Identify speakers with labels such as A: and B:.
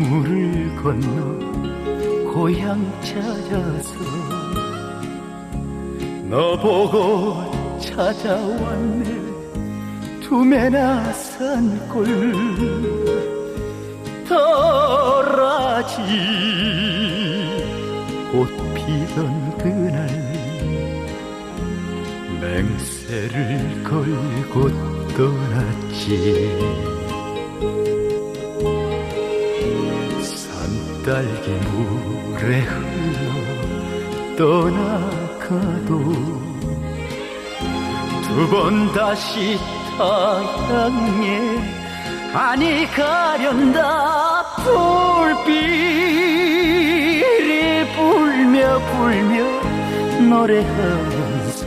A: 물을 건너 고향 찾아서 너 보고 찾아왔네. 두메나 산골 더라지. 꽃 피던 그날 맹세를 걸고 떠났지 딸기 물에 흘러 떠나가도 두 번 다시 타향에 아니 가련다 불빛이 불며 불며 노래하면서